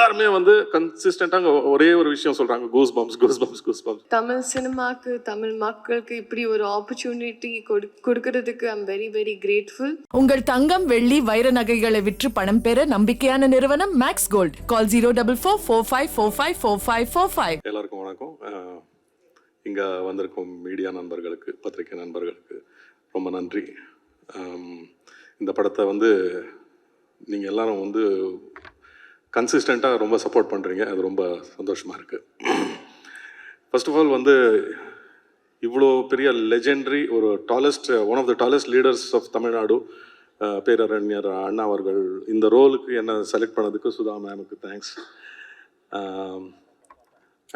எல்லாருமே வந்து கன்சிஸ்டண்டாக ஒரே ஒரு விஷயம் சொல்றாங்க. Goose bumps goose bumps goose bumps Tamil சினிமாக்கு தமிழ் மக்களுக்கு இப்படி ஒரு ஆப்பர்ச்சுனிட்டி கொடுக்கறதுக்கு ஐம் வெரி வெரி கிரேட்ஃபுல் உங்கள் தங்கம் வெள்ளி வைர நகைகளை விற்று பணம் பெற நம்பிக்கையான நிறுவனம் Max Gold call zero double four four five four five four five four five எல்லாருக்கும் வணக்கம். இங்க வந்திருக்கும் மீடியா நண்பர்களுக்கு பத்திரிகை நண்பர்களுக்கு ரொம்ப நன்றி. இந்த படத்தை வந்து நீங்க எல்லாரும் வந்து கன்சிஸ்டண்ட்டாக ரொம்ப சப்போர்ட் பண்ணுறீங்க அது ரொம்ப சந்தோஷமாக இருக்கு. ஃபர்ஸ்ட் ஆஃப் ஆல் வந்து இவ்வளோ பெரிய லெஜெண்டரி ஒரு tallest one of the tallest leaders of Tamil Nadu பேரறிஞர் அண்ணா அவர்கள் இந்த ரோலுக்கு என்னை செலக்ட் பண்ணதுக்கு சுதா மேமுக்கு தேங்க்ஸ்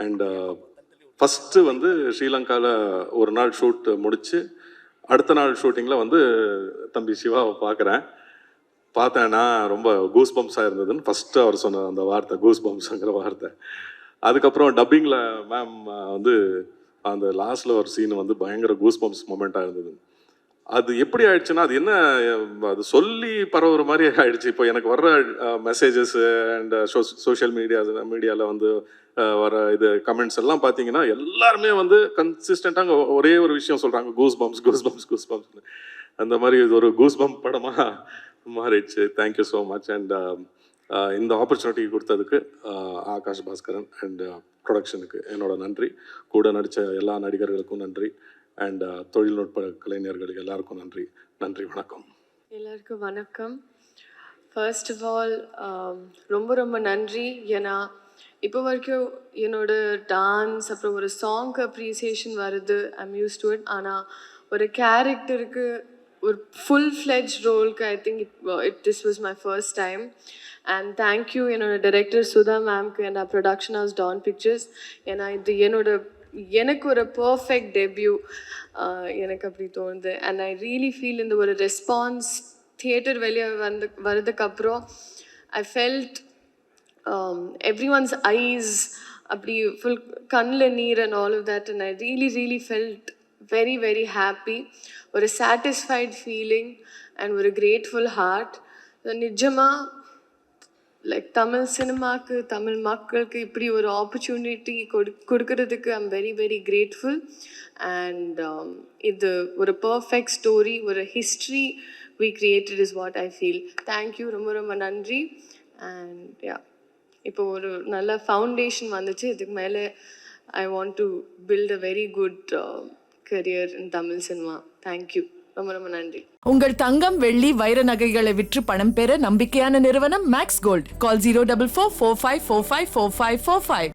அண்ட் ஃபஸ்ட்டு வந்து ஸ்ரீலங்காவில் ஒரு நாள் ஷூட் முடித்து அடுத்த நாள் ஷூட்டிங்கில் வந்து தம்பி சிவாவை பார்க்குறேன். பார்த்தேன்னா ரொம்ப கூஸ் பம்ப்ஸாக இருந்ததுன்னு ஃபஸ்ட்டு அவர் சொன்ன அந்த வார்த்தை கூஸ் பம்ப்ஸுங்கிற வார்த்தை. அதுக்கப்புறம் டப்பிங்கில் மேம் வந்து அந்த லாஸ்ட்டில் ஒரு சீன் வந்து பயங்கர கூஸ் பம்ப்ஸ் மூமெண்ட்டாக இருந்தது. அது எப்படி ஆயிடுச்சுன்னா அது என்ன அது சொல்லி பரவுற மாதிரி ஆயிடுச்சு. இப்போ எனக்கு வர்ற மெசேஜஸ் அண்ட் சோஷியல் மீடியா மீடியாவில் வந்து வர இது கமெண்ட்ஸ் எல்லாம் பார்த்தீங்கன்னா எல்லாருமே வந்து கன்சிஸ்டண்ட்டாக ஒரே ஒரு விஷயம் சொல்கிறாங்க goose bumps goose bumps goose பம்ப்ஸ்னு அந்த மாதிரி இது ஒரு கூஸ் பம்ப் படமாக மாறிடுச்சு thank you so much and இந்த ஆப்பர்ச்சுனிட்டி கொடுத்ததுக்கு uh, ஆகாஷ் பாஸ்கரன் அண்ட் ப்ரொடக்ஷனுக்கு uh, என்னோட நன்றி. கூட நடித்த எல்லா நடிகர்களுக்கும் நன்றி. அண்ட் uh, தொழில்நுட்ப கலைஞர்களுக்கு எல்லாருக்கும் நன்றி. நன்றி வணக்கம். எல்லாருக்கும் வணக்கம். ஃபர்ஸ்ட் ஆஃப் ஆல் ரொம்ப ரொம்ப நன்றி. ஏன்னா இப்போ வரைக்கும் என்னோட டான்ஸ் அப்புறம் ஒரு சாங்க்கு அப்ரிசியேஷன் வருது. ஐம் யூஸ் டு இட் ஆனால் ஒரு கேரக்டருக்கு ஒரு ஃபுல் ஃப்ளெஜ் ரோலுக்கு I think it this was my first time and thank you என்னோட director Sudha மேம்க்கு and production house Dawn Pictures ஏன்னா இது என்னோட எனக்கு ஒரு பர்ஃபெக்ட் டெபியூ எனக்கு அப்படி தோணுது. அண்ட் ஐ ரியலி ஃபீல் இந்த ஒரு ரெஸ்பான்ஸ் தியேட்டர் வெளியே வந்து வர்றதுக்கப்புறம் I felt every one's eyes அப்படி ஃபுல் கண்ணில் நீர் and all of that and I really really felt very very happy ஒரு சாட்டிஸ்ஃபைட் ஃபீலிங் அண்ட் ஒரு கிரேட்ஃபுல் ஹார்ட் நிஜமாக லைக் தமிழ் சினிமாவுக்கு தமிழ் மக்களுக்கு இப்படி ஒரு ஆப்பர்ச்சுனிட்டி கொடு கொடுக்கறதுக்கு I'm very very grateful and இது ஒரு பர்ஃபெக்ட் ஸ்டோரி ஒரு history we created is what I feel thank you ரொம்ப ரொம்ப நன்றி. அண்ட் யா இப்போ ஒரு நல்ல ஃபவுண்டேஷன் வந்துச்சு. இதுக்கு மேலே I want to build a very good career in Tamil cinema thank you ரொம்ப ரொம்ப நன்றி. உங்கள் தங்கம் வெள்ளி வைர நகைகளை விற்று பணம் பெற நம்பிக்கையான நிறுவனம் Max Gold call zero double four four five four five four five four five